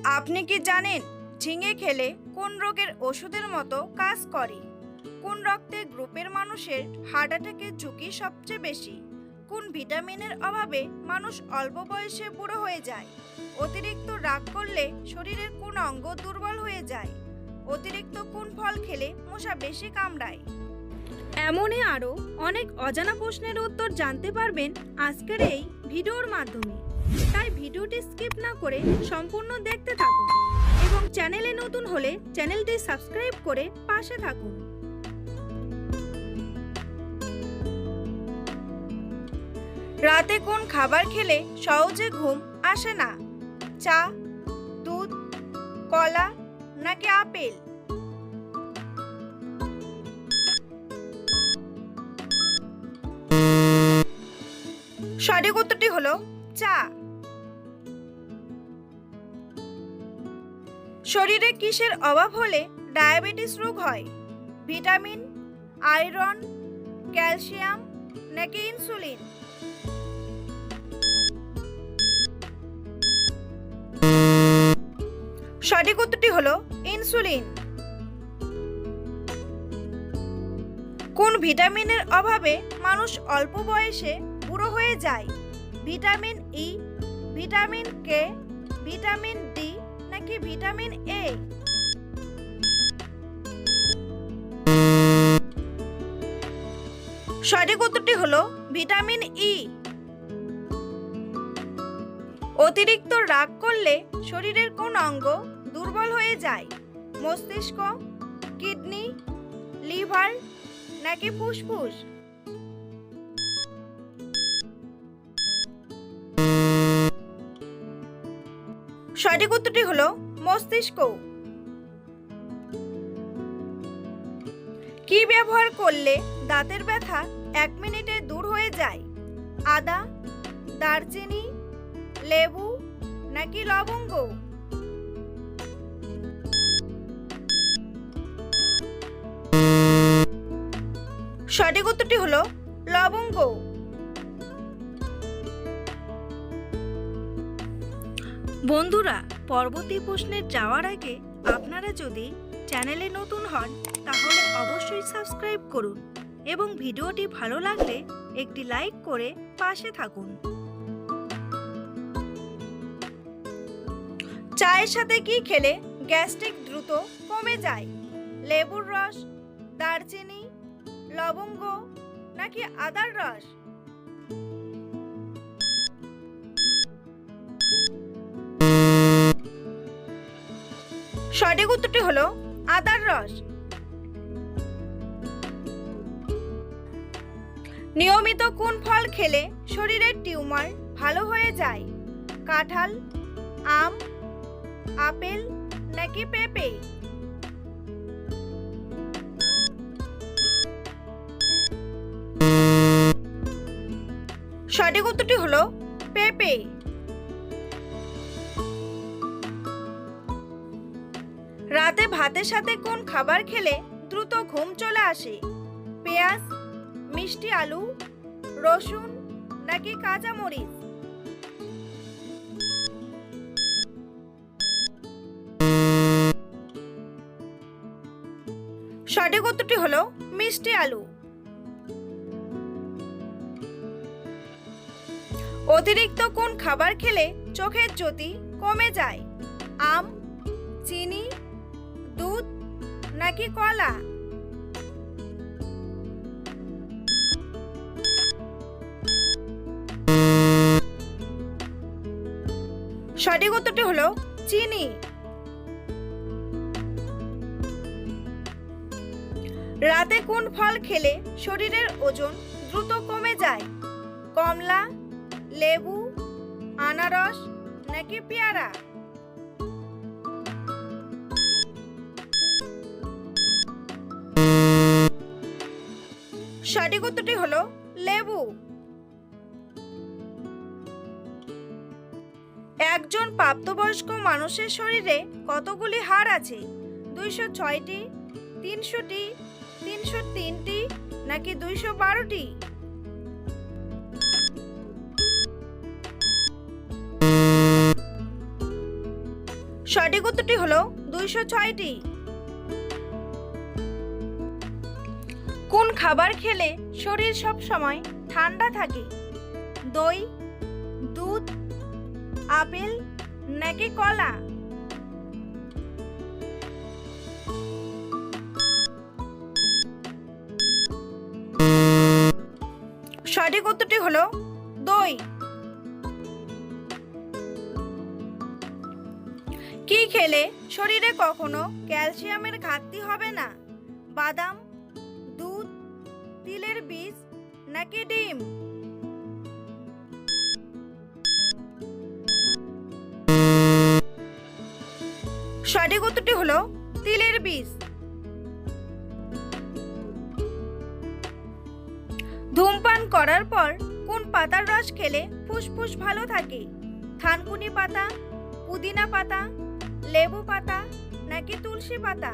আপনি কি জানেন ঝিঙে খেলে কোন রোগের ওষুধের মতো কাজ করে? কোন রক্তের গ্রুপের মানুষের হার্ট অ্যাটাকের ঝুঁকি সবচেয়ে বেশি? কোন ভিটামিনের অভাবে মানুষ অল্প বয়সে বুড়ো হয়ে যায়? অতিরিক্ত রাগ করলে শরীরের কোন অঙ্গ দুর্বল হয়ে যায়? অতিরিক্ত কোন ফল খেলে মশা বেশি কামড়ায়? এমনই আরও অনেক অজানা প্রশ্নের উত্তর জানতে পারবেন আজকের এই ভিডিওর মাধ্যমে। তাই ভিডিওটি স্কিপ না করে সম্পূর্ণ দেখতে থাকুন এবং চ্যানেলে নতুন হলে চ্যানেলটি সাবস্ক্রাইব করে পাশে থাকুন। রাতে কোন খাবার খেলে সহজে ঘুম আসে না? চা, দুধ, কলা নাকি আপেল? সঠিক উত্তরটি হলো চা। শরীরে কিসের অভাব হলে ডায়াবেটিস রোগ হয়? ভিটামিন, আয়রন, ক্যালসিয়াম নাকি ইনসুলিন? সঠিক উত্তরটি হলো ইনসুলিন। কোন ভিটামিনের অভাবে মানুষ অল্প বয়সে হয়ে যায়। Vitamin E vitamin K vitamin D নাকি ভিটামিন এ সঠিক উত্তরটি হলো ভিটামিন ই অতিরিক্ত রাগ করলে শরীরের কোন অঙ্গ দুর্বল হয়ে যায়? মস্তিষ্ক, কিডনি, লিভার নাকি ফুসফুস? সঠিক উত্তরটি হলো মস্তিষ্ক। কি ব্যবহার করলে দাঁতের ব্যথা এক মিনিটে দূর হয়ে যায়? আদা, দারচিনি, লেবু নাকি লবঙ্গ? সঠিক উত্তরটি হলো লবঙ্গ। বন্ধুরা পরবর্তী প্রশ্নে যাওয়ার আগে আপনারা যদি চ্যানেলে নতুন হন, তাহলে অবশ্যই সাবস্ক্রাইব করুন এবং ভিডিওটি ভালো লাগলে একটি লাইক করে পাশে থাকুন। চায়ের সাথে কি খেলে গ্যাস্ট্রিক দ্রুত কমে যায়? লেবুর রস, দারচিনি, লবঙ্গ নাকি আদার রস? সঠিক উত্তরটি হলো আদার রস। নিয়মিত কোন ফল খেলে শরীরের টিউমার ভালো হয়ে যায়? কাঁঠাল, আম, আপেল নাকি পেঁপে? সঠিক উত্তরটি হলো পেঁপে। রাতে ভাতের সাথে কোন খাবার খেলে দ্রুত ঘুম চলে আসে? পেঁয়াজ, মিষ্টি আলু, রসুন নাকি কাঁচা মরিচ? সঠিক উত্তরটি হলো মিষ্টি আলু। অতিরিক্ত কোন খাবার খেলে চোখের জ্যোতি কমে যায়? আম, চিনি নাকি কলা? সঠিক উত্তরটি হলো চিনি। রাতে কোন ফল খেলে শরীরের ওজন দ্রুত কমে যায়? কমলা, লেবু, আনারস নাকি পেয়ারা? সঠিক উত্তরটি হলো লেবু। একজন প্রাপ্তবয়স্ক মানুষের শরীরে কতগুলি হাড় আছে? দুইশো ছয়টি, তিনশোটি, তিনশো তিনটি, নাকি দুইশো বারোটি? সঠিক উত্তরটি হলো দুইশো ছয়টি। খাবার খেলে শরীর সব সময় ঠান্ডা থাকে। দই, দুধ, আপেল, নাকি কলা? সঠিক উত্তরটি হলো দই। কি খেলে শরীরে কখনো ক্যালসিয়ামের ঘাটতি হবে না? বাদাম তিলের বীজ নাকি ডিম? সঠিক উত্তরটি হলো তিলের বীজ। ধূমপান করার পর কোন পাতার রস খেলে ফুসফুস ভালো থাকে? থানকুনি পাতা, পুদিনা পাতা, লেবু পাতা নাকি তুলসী পাতা?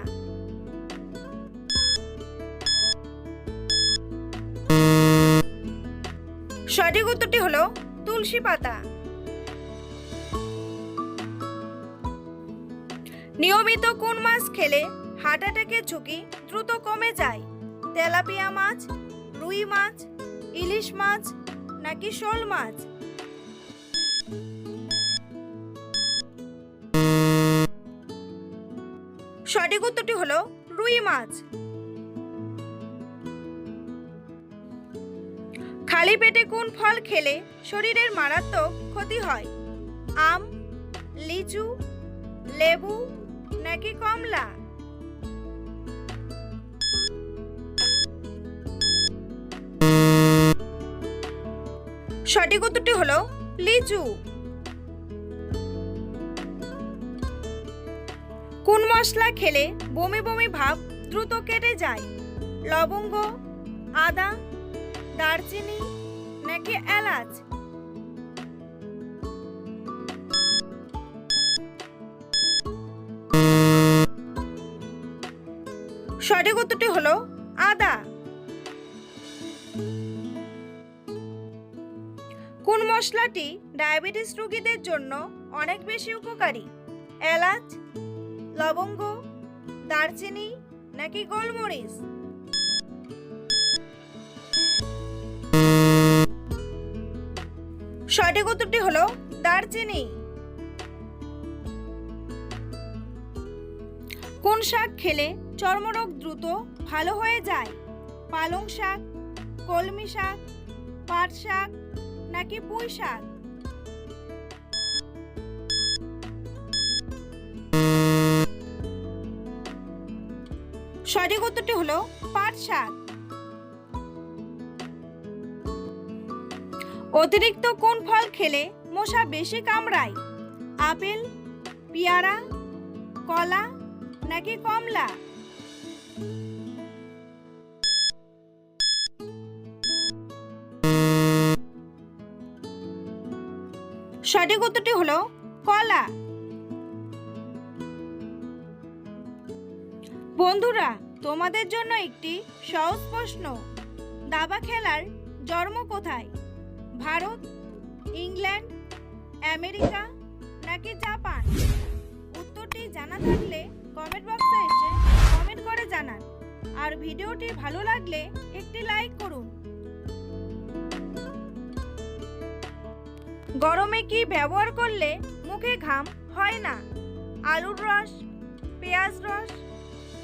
সঠিক উত্তরটি হলো তুলসী পাতা। নিয়মিত কোন মাছ খেলে হার্ট অ্যাটাকের ঝুঁকি দ্রুত কমে যায়? তেলাপিয়া মাছ, রুই মাছ, ইলিশ মাছ, নাকি শোল মাছ? সঠিক উত্তরটি হলো রুই মাছ। খালি পেটে কোন ফল খেলে শরীরের মারাত্মক ক্ষতি হয়? আম, লিচু, লেবু নাকি কমলা? সঠিক উত্তরটি হলো লিচু। কোন মশলা খেলে বমি বমি ভাব দ্রুত কেটে যায়? লবঙ্গ, আদা দারচিনি নাকি এলাচ? সঠিক উত্তরটি হলো আদা। কোন মশলাটি ডায়াবেটিস রোগীদের জন্য অনেক বেশি উপকারী? এলাচ, লবঙ্গ, দারচিনি নাকি গোলমরিচ? সঠিক উত্তরটি হলো দারচিনি। কোন শাক খেলে চর্মরোগ দ্রুত ভালো হয়ে যায়? পালং শাক, কলমি শাক, পাট শাক নাকি পুঁই শাক? সঠিক উত্তরটি হলো পাট শাক। অতিরিক্ত কোন ফল খেলে মশা বেশি কামড়ায়? আপেল, পেয়ারা, কলা নাকি কমলা? সঠিক উত্তরটি হলো কলা। বন্ধুরা, তোমাদের জন্য একটি সহজ প্রশ্ন। দাবা খেলার জন্ম কোথায়? ভারত, ইংল্যান্ড, আমেরিকা নাকি জাপান? উত্তরটি জানা থাকলে কমেন্ট বক্সে এসে কমেন্ট করে জানান। আর ভিডিওটি ভালো লাগলে একটি লাইক করুন। গরমে কি ব্যবহার করলে মুখে ঘাম হয় না? আলুর রস, পেঁয়াজ রস,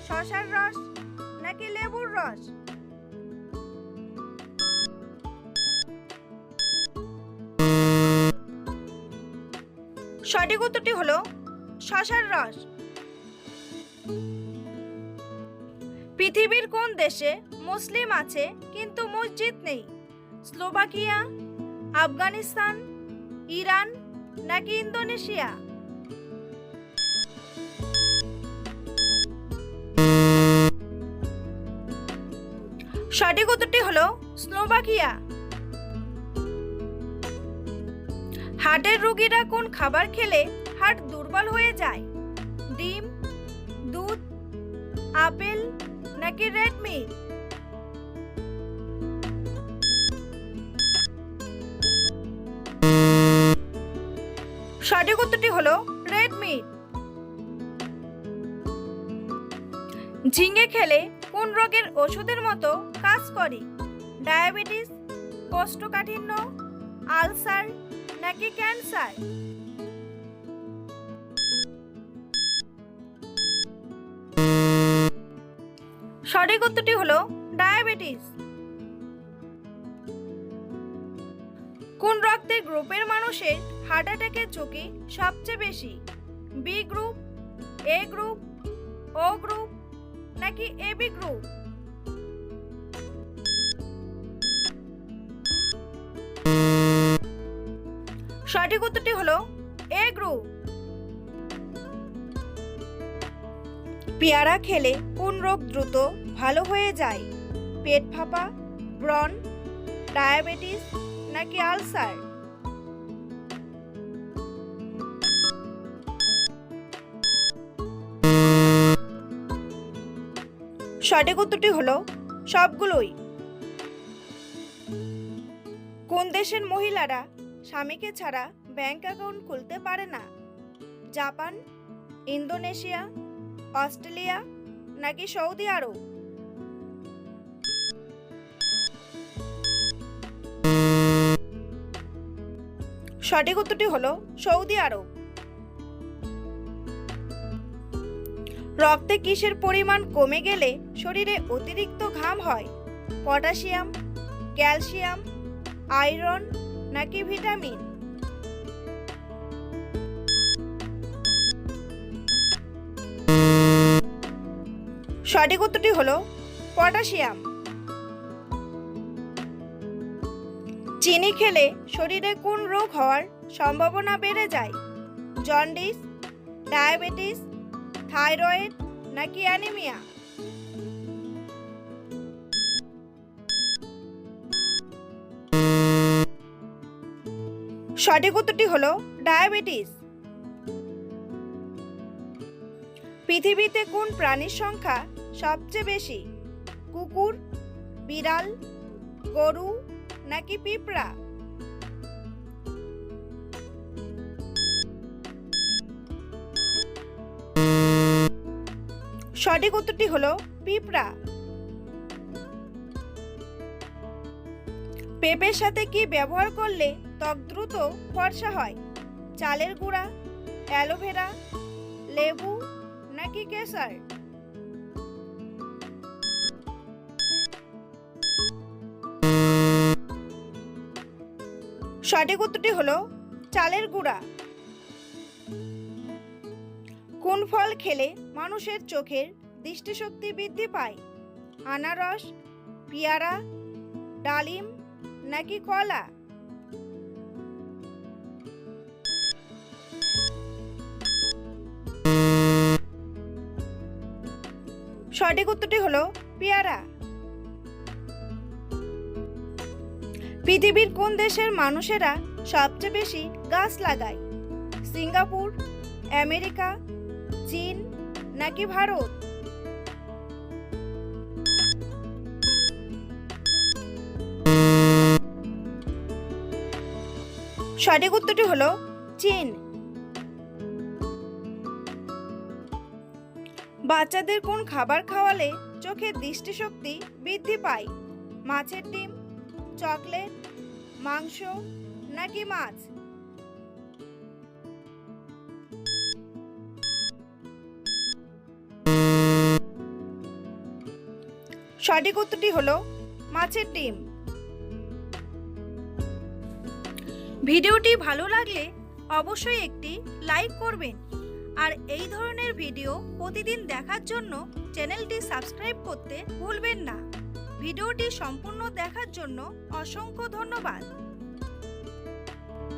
শশার রস নাকি লেবুর রস? সঠিক উত্তরটি হলো শশার রস। পৃথিবীর কোন দেশে মুসলিম আছে কিন্তু মসজিদ নেই? স্লোভাকিয়া, আফগানিস্তান, ইরান নাকি ইন্দোনেশিয়া? সঠিক উত্তরটি হলো স্লোভাকিয়া। হার্টের রোগীরা কোন খাবার খেলে হার্ট দুর্বল হয়ে যায়? ডিম, দুধ, আপেল নাকি রেড মিট? সঠিক উত্তরটি হলো রেড মিট। ঝিঙে খেলে কোন রোগের ওষুধের মতো কাজ করে? ডায়াবেটিস, কোষ্ঠকাঠিন্য, আলসার নাকি ক্যান্সার? সঠিক উত্তরটি হলো ডায়াবেটিস। কোন রক্তের গ্রুপের মানুষের হার্ট অ্যাটাকের ঝুঁকি সবচেয়ে বেশি? B group, A group, O group, নাকি এবি গ্রুপ? সঠিক উত্তরটি হলো এ গ্রুপ পেয়ারা খেলে কোন রোগ দ্রুত ভালো হয়ে যায়? পেট ফাঁপা ব্রন ডায়াবেটিস নাকি আলসার? সঠিক উত্তরটি হলো সবগুলোই। কোন দেশের মহিলারা স্বামীকে ছাড়া ব্যাংক অ্যাকাউন্ট খুলতে পারে না। জাপান, ইন্দোনেশিয়া, অস্ট্রেলিয়া নাকি সৌদি আরব? সঠিক উত্তরটি হলো সৌদি আরব। রক্তে কিসের পরিমাণ কমে গেলে শরীরে অতিরিক্ত ঘাম হয়? পটাশিয়াম, ক্যালসিয়াম, আয়রন নাকি ভিটামিন? সঠিক উত্তরটি হলো পটাশিয়াম। চিনি খেলে শরীরে কোন রোগ হওয়ার সম্ভাবনা বেড়ে যায়? জন্ডিস, ডায়াবেটিস, থাইরয়েড নাকি অ্যানিমিয়া? সঠিক উত্তরটি হলো ডায়াবেটিস। পৃথিবীতে কোন প্রাণীর সংখ্যা সবচেয়ে বেশি? কুকুর, বিড়াল, গরু নাকি পিঁপড়া? সঠিক উত্তরটি হলো পিঁপড়া। পেঁপের সাথে কি ব্যবহার করলে ত্বক দ্রুত ফর্সা হয়। চালের গুঁড়া, অ্যালোভেরা, লেবু নাকি কেসার সঠিক উত্তরটি হলো চালের গুঁড়া। কোন ফল খেলে মানুষের চোখের দৃষ্টিশক্তি বৃদ্ধি পায়? আনারস, পেয়ারা, ডালিম নাকি কলা? সঠিক উত্তরটি হলো পেয়ারা। পৃথিবীর কোন দেশের মানুষেরা সবচেয়ে বেশি গাছ লাগায়? সিঙ্গাপুর, আমেরিকা, চীন নাকি ভারত? সঠিক উত্তরটি হলো চীন। বাচ্চাদের কোন খাবার খাওয়ালে চোখের দৃষ্টিশক্তি বৃদ্ধি পায়? মাছের ডিম, চকলেট, মাংস নাকি মাছ? সঠিক উত্তরটি হলো মাছের ডিম। ভিডিওটি ভালো লাগলে অবশ্যই একটি লাইক করবেন। আর এই ধরনের ভিডিও প্রতিদিন দেখার জন্য চ্যানেলটি সাবস্ক্রাইব করতে ভুলবেন না। ভিডিওটি সম্পূর্ণ দেখার জন্য অসংখ্য ধন্যবাদ।